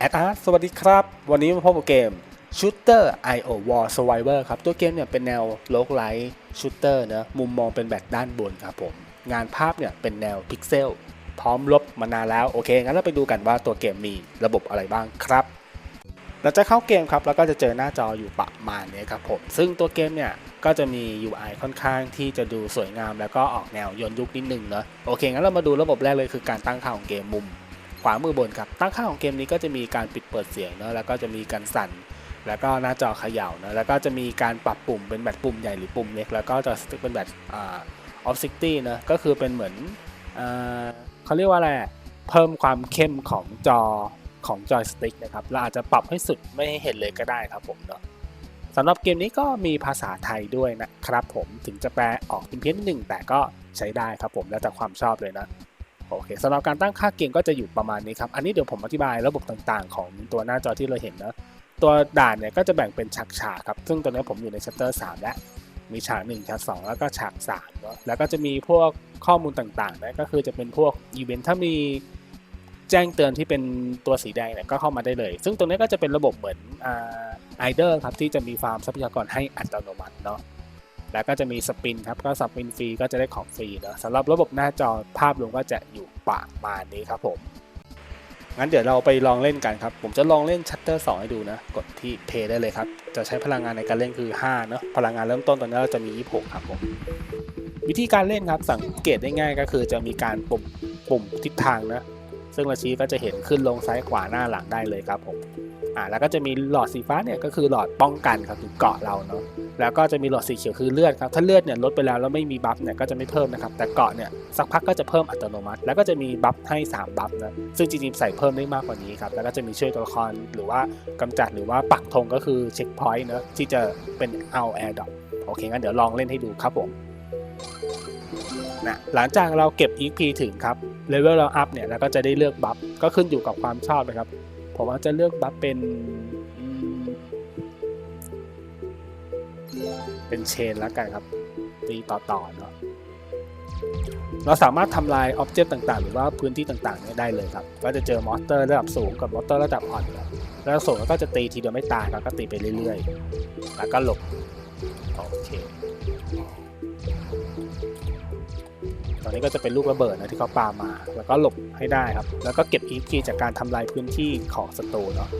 แอดอาร์สวัสดีครับ วันนี้มาพบกับเกม Shooter IO War Survivor ครับ ตัวเกมเนี่ยเป็นแนวโลกไลท์ชูเตอร์นะมุมมองเป็นแบบด้านบนครับผม งานภาพเนี่ยเป็นแนวพิกเซลพร้อมลบมานานแล้ว โอเค งั้นเราไปดูกันว่าตัวเกมมีระบบอะไรบ้างครับ เราจะเข้าเกมครับ แล้วก็จะเจอหน้าจออยู่ประมาณนี้ครับผม ซึ่งตัวเกมเนี่ยก็จะมี UI ค่อนข้างที่จะดูสวยงาม แล้วก็ออกแนวย้อนยุคนิดนึงเนาะโอเค งั้นเรามาดูระบบแรกเลยคือการตั้งค่าของเกมมุม ขวามือบนครับ ตั้งค่าของเกมนี้ก็จะมีการปิดเปิดเสียงเนาะแล้วก็จะมีการสั่น แล้วก็หน้าจอเขย่าเนาะแล้วก็จะมีการปรับปุ่มเป็นแบบปุ่มใหญ่หรือปุ่มเล็ก แล้วก็จะเป็นแบบอ่า opacity นะก็คือเป็นเหมือนอ่าเขาเรียกว่าอะไรเพิ่มความเข้มของจอของจอยสติ๊กนะครับเราอาจจะปรับให้สุดไม่ให้เห็นเลยก็ได้ครับผมเนาะสำหรับเกมนี้ก็มีภาษาไทยด้วยนะครับผมถึงจะแปลออกเป็นเพี้ยนหนึ่งแต่ก็ใช้ได้ครับผมแล้วแต่ความชอบเลยนะ โอเคสำหรับการตั้งค่าเกมก็จะอยู่ประมาณนี้ครับ อันนี้เดี๋ยวผมอธิบายระบบต่างๆ ของตัวหน้าจอที่เราเห็นนะตัวด่านเนี่ยก็จะแบ่งเป็นฉากฉากๆครับ ซึ่งตอนนี้ผมอยู่ในชัตเตอร์3แล้ว มีฉาก 1 ฉาก 2 แล้วก็ฉาก3เนาะแล้วก็จะมีพวกข้อมูลต่างๆนะก็คือจะเป็นพวกอีเวนต์ถ้ามีแจ้งเตือนที่เป็นตัวสีแดงเนี่ยก็เข้ามาได้เลย ซึ่งตรงนี้ก็จะเป็นระบบเหมือนไอเดอร์ครับที่จะมีฟาร์มทรัพยากรให้อัตโนมัติเนาะ แล้วก็จะมีสปินครับ ก็สปินฟรีก็จะได้ของฟรีเนะสำหรับระบบหน้าจอภาพรวมก็จะอยู่ประมาณนี้ครับผม งั้นเดี๋ยวเราไปลองเล่นกันครับ ผมจะลองเล่นชัตเตอร์2ให้ดูนะ กดที่เพย์ได้เลยครับ จะใช้พลังงานในการเล่นคือ 5 เนอะพลังงานเริ่มต้นตอนนี้เราจะมี 26 ครับผม วิธีการเล่นครับสังเกตได้ง่ายก็คือจะมีการปุ่มปุ่มทิศทางนะ ซึ่งเราชี้ก็จะเห็นขึ้นลงซ้ายขวาหน้าหลังได้เลยครับผม อ่าแล้วก็จะมีหลอดสีฟ้าเนี่ยก็คือหลอดป้องกันครับหรือเกาะเราเนาะ แล้วก็จะมีหลอดสีเขียวคือเลือดครับถ้าเลือดเนี่ยลดไปแล้วแล้วไม่มีบัฟเนี่ยก็จะไม่เพิ่มนะครับแต่เกาะเนี่ยสักพักก็จะเพิ่มอัตโนมัติ แล้วก็จะมีบัฟให้ 3 บัฟนะซึ่งจริงๆใส่เพิ่มได้มากกว่านี้ครับแล้วก็จะมีช่วยตัวละครหรือว่ากำจัดหรือว่าปักธงก็คือเช็คพอยต์เนะที่จะเป็นเอาแอร์ดอปโอเคงั้นเดี๋ยวลองเล่นให้ดูครับผมนะหลังจากเราเก็บ EP ถึงครับเลเวลเราอัพเนี่ยแล้วก็จะได้เลือกบัฟก็ขึ้นอยู่กับความชอบนะครับผมว่าจะเลือกบัฟเป็น เป็นเชนแล้วกันครับตีต่อๆเนาะเราสามารถทำลายอ็อบเจกต์ต่างๆ หรือว่าพื้นที่ต่างๆเนี่ยได้เลยครับ ก็จะเจอมอสเตอร์ระดับสูงกับมอสเตอร์ระดับอ่อนครับระดับสูงก็จะตีทีเดียวไม่ตายครับก็ตีไปเรื่อยๆ แล้วก็หลบโอเค ตอนนี้ก็จะเป็นลูกระเบิดนะที่เขาปามา แล้วก็หลบให้ได้ครับ แล้วก็เก็บอีพีจากการทำลายพื้นที่ของศัตรูเนาะ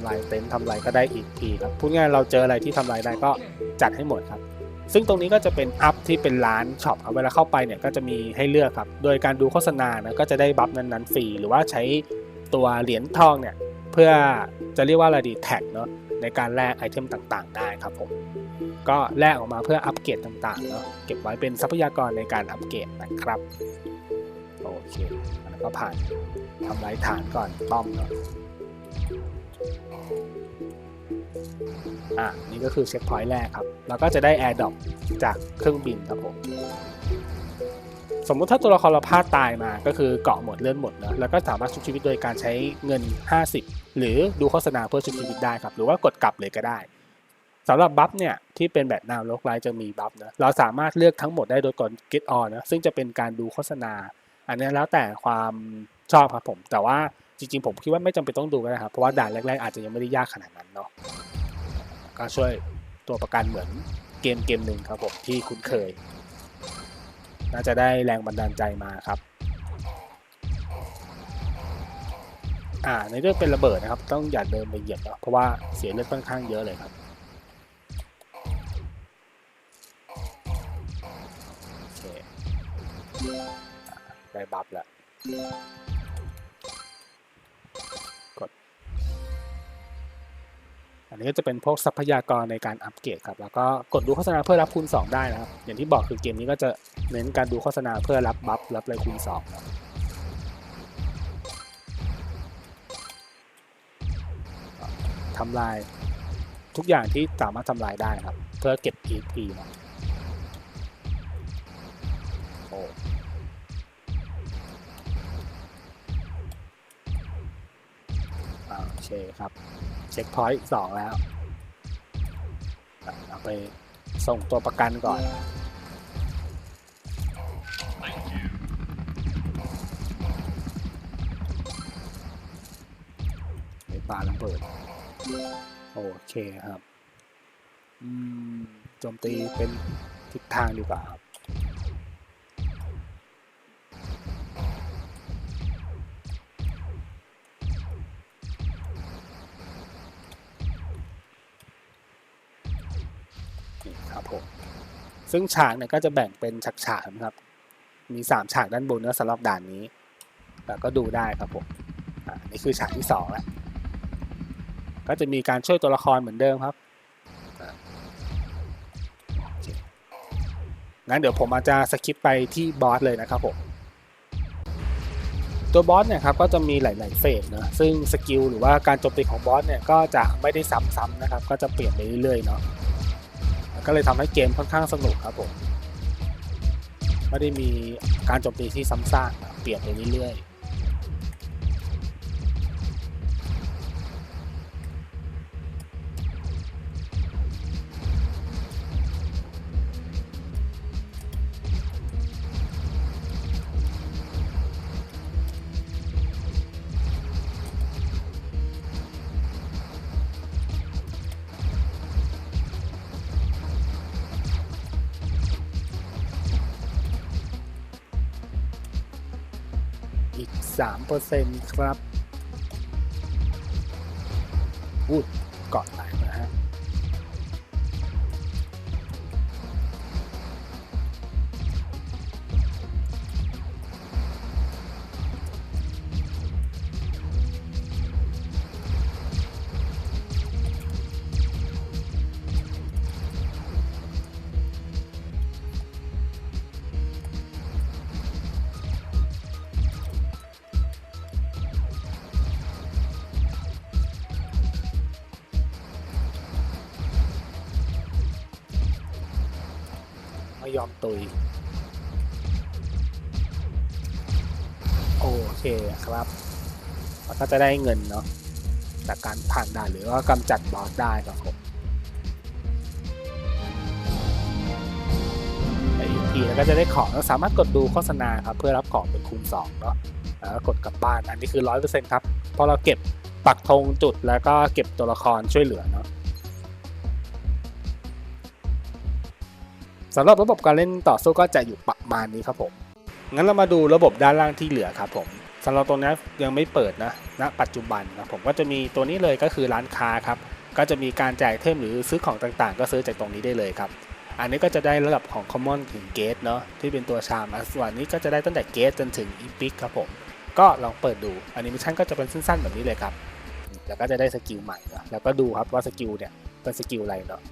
ำลายเต็นท์ทำลายก็ได้อีกทีครับพูดง่ายๆเราเจออะไรที่ทำลายได้ก็จัดให้หมดครับ ซึ่งตรงนี้ก็จะเป็นอัพที่เป็นร้านช็อปครับเวลาเข้าไปเนี่ยก็จะมีให้เลือกครับ โดยการดูโฆษณานะก็จะได้บัฟนั้นๆฟรีหรือว่าใช้ตัวเหรียญทองเนี่ยเพื่อจะเรียกว่าอะไรดีแท็กเนาะในการแลกไอเทมต่างๆ ได้ครับผมก็แลกออกมาเพื่ออัปเกรดต่างๆเนาะเก็บไว้เป็นทรัพยากรในการอัปเกรดนะครับโอเคแล้วก็ผ่านทำลายฐานก่อนป้อมเนาะ อะนี่ก็คือเช็คพอยต์แรกครับ แล้วก็จะได้ Air d r o p จากเครื่องบินครับผมสมมุติถ้าตัวละครเราพลาดตายมาก็คือเกาะหมดเลื่อนหมดนะแล้วก็สามารถชุบชีวิตโดยการใช้เงิน 50 หรือดูโฆษณาเพื่อชุบชีวิตได้ครับ หรือว่ากดกลับเลยก็ได้สำหรับบัฟเนี่ยที่เป็นแบบนาวโลกไลจะมีบัฟนะเราสามารถเลือกทั้งหมดได้โดยกด get on นะซึ่งจะเป็นการดูโฆษณา อันนี้แล้วแต่ความชอบครับผม แต่ว่า จริงๆ ผมคิดว่าไม่จำเป็นต้องดูก็ได้ครับ เพราะว่าด่านแรกๆ อาจจะยังไม่ได้ยากขนาดนั้นเนาะก็ช่วยตัวประกันเหมือนเกมเกมหนึ่งครับผมที่คุ้นเคย น่าจะได้แรงบันดาลใจมาครับอ่าในเรื่องเป็นระเบิดนะครับ ต้องอย่าเดินไปเหยียบเนาะเพราะว่าเสียเลือดค่อนข้างเยอะเลยครับโอเคได้บัฟแล้ว นนี้ก็จะเป็นพวกทรัพยากรในการอัปเกรดครับ แล้วก็กดดูโฆษณาเพื่อรับคูณ 2 ได้นะครับ อย่างที่บอกคือเกมนี้ก็จะเน้นการดูโฆษณาเพื่อรับบัฟรับอะไรคูณ2ครับทำลายทุกอย่างที่สามารถทำลายได้ครับ เพื่อเก็บ EP นะโอ้อ่าโอเคครับ เช็คพอยต์สองแล้วเอาไปส่งตัวประกันก่อนไอ้ปลารเปิด โอเคครับโจมตีเป็นทิศทางดีกว่าครับ นี่ครับผมซึ่งฉากเนี่ยก็จะแบ่งเป็นฉากๆนะครับ มีสามฉากด้านบนนะสำหรับด่านนี้ แล้วก็ดูได้ครับผมอ่านี่คือฉากที่สองแล้วก็จะมีการช่วยตัวละครเหมือนเดิมครับงั้นเดี๋ยวผมอาจจะสคิปไปที่บอสเลยนะครับผม ตัวบอสเนี่ยครับก็จะมีหลาย ๆ เฟสนะ ซึ่งสกิลหรือว่าการโจมตีของบอสเนี่ยก็จะไม่ได้ซ้ำๆนะครับ ก็จะเปลี่ยนไปเรื่อยๆเนาะ ก็เลยทำให้เกมค่อนข้างสนุกครับผมไม่ได้มีการโจมตีที่ซ้ำซากเปลี่ยนไปเรื่อยๆ 3%ครับพูด ไม่ยอมตุย โอเคครับแล้วก็จะได้เงินเนาะจากการผ่านด่านหรือว่ากำจัดบอสได้ครับผมไปอีกทีแล้วก็จะได้ของแล้วสามารถกดดูโฆษณาครับเพื่อรับของเป็นคูณ2เนาะแล้วก็กดกลับบ้านอันนี้คือ 100%ครับเพราะเราเก็บปักธงจุดแล้วก็เก็บตัวละครช่วยเหลือเนาะ สำหรับระบบการเล่นต่อสู้ก็จะอยู่ประมาณนี้ครับผม งั้นเรามาดูระบบด้านล่างที่เหลือครับผมสำหรับตรงนี้ยังไม่เปิดนะณปัจจุบันนะผมก็จะมีตัวนี้เลยก็คือร้านค้าครับก็จะมีการจ่ายเทมหรือซื้อของต่างๆ ก็ซื้อจากตรงนี้ได้เลยครับ อันนี้ก็จะได้ระดับของ Common ถึง Gate เนาะที่เป็นตัวชามส่วนนี้ก็จะได้ตั้งแต่ Gate จนถึง Epic ครับผม ก็ลองเปิดดูอันิเมชันก็จะเป็นสั้นๆแบบนี้เลยครับ แล้วก็จะได้สกิลใหม่เนอะแล้วก็ดูครับว่าสกิลเนี่ยเป็นสกิลอะไรเนาะ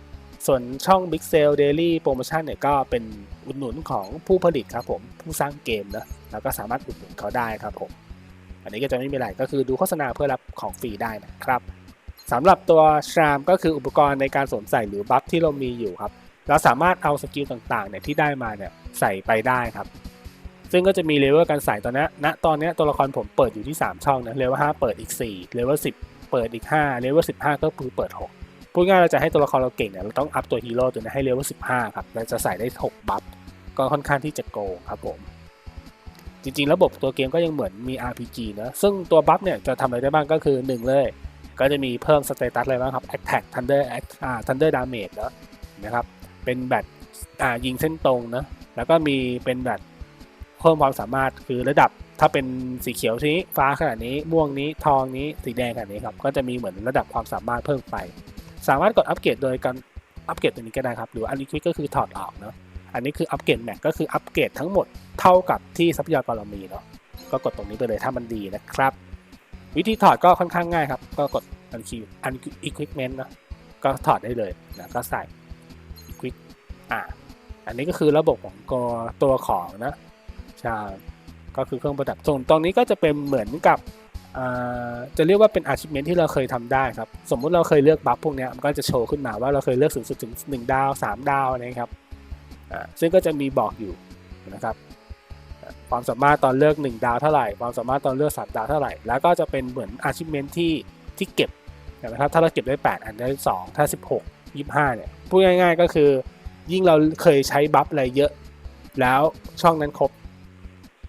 ส่วนช่อง Big Sale Daily Promotion เนี่ยก็เป็นอุดหนุนของผู้ผลิตครับผมผู้สร้างเกมนะแล้วก็สามารถอุดหนุนเขาได้ครับผม อันนี้ก็จะไม่มีอะไรก็คือดูโฆษณาเพื่อรับของฟรีได้นะครับสำหรับตัวชามก็คืออุปกรณ์ในการสวมใส่หรือบัฟที่เรามีอยู่ครับเราสามารถเอาสกิลต่างๆเนี่ยที่ได้มาเนี่ยใส่ไปได้ครับ ซึ่งก็จะมีเลเวลการใส่ตอนนี้ณตอนนี้ตัวละครผมเปิดอยู่ที่ 3 ช่องนะเลเวล5เปิดอีก 4 เลเวล10 เปิดอีก 5 เลเวล15 ก็คือเปิด 6 พูดง่ายเราจะให้ตัวละครเราเก่งเนี่ยเราต้องอัพตัวฮีโร่ตัวนี้ให้เลเวล15ครับเราจะใส่ได้6บัฟก็ค่อนข้างที่จะโกงครับผม จริงๆ ระบบตัวเกมก็ยังเหมือนมี RPG นะซึ่งตัวบัฟเนี่ยจะทำอะไรได้บ้างก็คือ 1 เลย ก็จะมีเพิ่มสเตตัสอะไรบ้างครับ Attack Thunder อ่า Thunder Damage เนอะนะครับเป็นแบบอ่ายิงเส้นตรงนะแล้วก็มีเป็นแบบเพิ่มความสามารถคือระดับถ้าเป็นสีเขียวทีนี้ฟ้าขนาดนี้ม่วงนี้ทองนี้สีแดงขนาดนี้ครับก็จะมีเหมือนระดับความสามารถเพิ่มไป สามารถกดอัปเกรดโดยการอัปเกรดตัวนี้ก็ได้ครับ หรืออันนี้ควิกก็คือถอดออกเนาะอันนี้คืออัปเกรดแม็กก็คืออัปเกรดทั้งหมดเท่ากับที่ทรัพยากรเรามีเนาะก็กดตรงนี้ไปเลยถ้ามันดีนะครับ วิธีถอดก็ค่อนข้างง่ายครับ ก็กดอันคีอันอีควิปเมนต์นะก็ถอดได้เลยนะก็ใส่อีควิปอ่าอันนี้ก็คือระบบของตัวตัวของนะใช่ก็คือเครื่องประดับส่วนตรงนี้ก็จะเป็นเหมือนกับ จะเรียกว่าเป็น achievement ที่เราเคยทำได้ครับ สมมุติเราเคยเลือกบัฟพวกนี้มันก็จะโชว์ขึ้นมาว่าเราเคยเลือกสูงสุดถึง 1 ดาว 3 ดาวนะครับอ่าซึ่งก็จะมีบอกอยู่นะครับความสามารถตอนเลือก 1 ดาวเท่าไหร่ ความสามารถตอนเลือก 3 ดาวเท่าไหร่ แล้วก็จะเป็นเหมือน achievement ที่ที่เก็บนะครับถ้าเราเก็บได้ 8 อันได้ 2 ถ้า 16 25เนี่ยพูดง่ายๆก็คือ ยิ่งเราเคยใช้บัฟอะไรเยอะ แล้วช่องนั้นครบ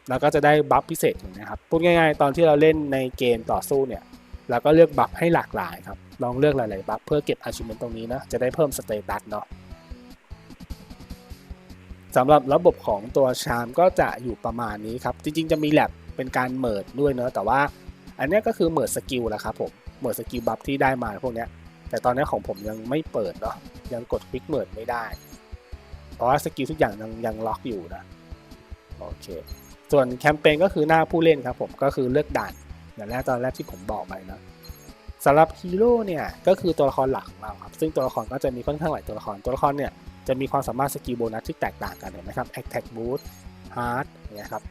เราก็จะได้บัฟพิเศษอย่างนี้ครับพูดง่ายๆ ตอนที่เราเล่นในเกมต่อสู้เนี่ยแล้วก็เลือกบัฟให้หลากหลายครับลองเลือกหลายๆบัฟเพื่อเก็บ achievement ตรงนี้นะจะได้เพิ่มสเตตัสเนาะสำหรับระบบของตัวชามก็จะอยู่ประมาณนี้ครับ จริงๆ จะมีแลบเป็นการเมิร์ดด้วยเนอะแต่ว่าอันนี้ก็คือเมิร์ดสกิลแหละครับผมเมิร์ดสกิลบัฟที่ได้มาพวกเนี้ยแต่ตอนนี้ของผมยังไม่เปิดเนาะยังกดคลิกเมิร์ดไม่ได้ เพราะว่าสกิลทุกอย่างยังยังล็อกอยู่นะโอเค ส่วนแคมเปญก็คือหน้าผู้เล่นครับผมก็คือเลือกด่านอย่างแรกตอนแรกที่ผมบอกไปนะสำหรับฮีโร่เนี่ยก็คือตัวละครหลักของเราครับซึ่งตัวละครก็จะมีค่อนข้างหลายตัวละครตัวละครเนี่ยจะมีความสามารถสกิลโบนัสที่แตกต่างกันเห็นไหมครับ Attack Boost Hard เนี่ยครับ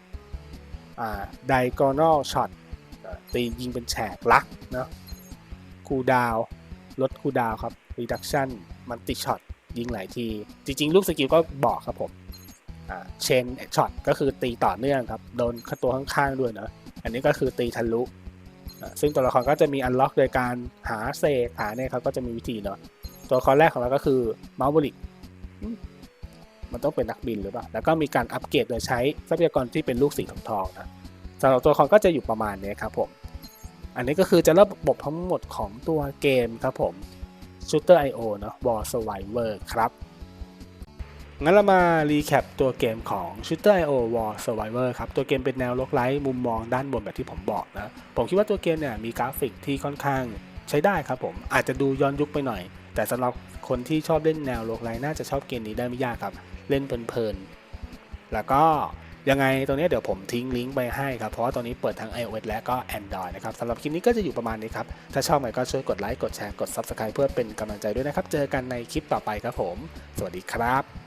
อ่า Diagonal Shot อ่าตียิงเป็นแฉกลักเนาะคูดาวลดคูดาวครับ Reduction Multi Shot ยิงหลายที จริงๆลูกสกิลก็บอกครับผม เชนช็อตก็คือตีต่อเนื่องครับ โดนตัวข้างๆด้วยนะอันนี้ก็คือตีทะลุซึ่งตัวละครก็จะมีอันล็อกโดยการหาเศษหาเนี่ยครับก็จะมีวิธีเนาะตัวละครแรกของเราก็คือมาบริกมันต้องเป็นนักบินหรือเปล่า แล้วก็มีการอัปเกรดโดยใช้ทรัพยากรที่เป็นลูกสีทองทองนะสำหรับตัวละครก็จะอยู่ประมาณนี้ครับผม อันนี้ก็คือจะระบบทั้งหมดของตัวเกมครับผม Shooter IO เนาะ War Survivor ครับ งั้นเรามารีแคปตัวเกมของ Shooter IO War Survivor ครับ ตัวเกมเป็นแนวโลกไลท์มุมมองด้านบนแบบที่ผมบอกนะ ผมคิดว่าตัวเกมเนี่ยมีกราฟิกที่ค่อนข้างใช้ได้ครับผม อาจจะดูย้อนยุคไปหน่อย แต่สำหรับคนที่ชอบเล่นแนวโลกไลท์น่าจะชอบเกมนี้ได้ไม่ยากครับ เล่นเพลินๆ แล้วก็ยังไงตัวนี้เดี๋ยวผมทิ้งลิงก์ไปให้ครับ เพราะว่าตัวนี้เปิดทั้ง iOS และก็ Android นะครับสำหรับคลิปนี้ก็จะอยู่ประมาณนี้ครับ ถ้าชอบก็ช่วยกดไลค์ กดแชร์ กด Subscribe เพื่อเป็นกำลังใจด้วยนะครับ เจอกันในคลิปต่อไปครับผม สวัสดีครับ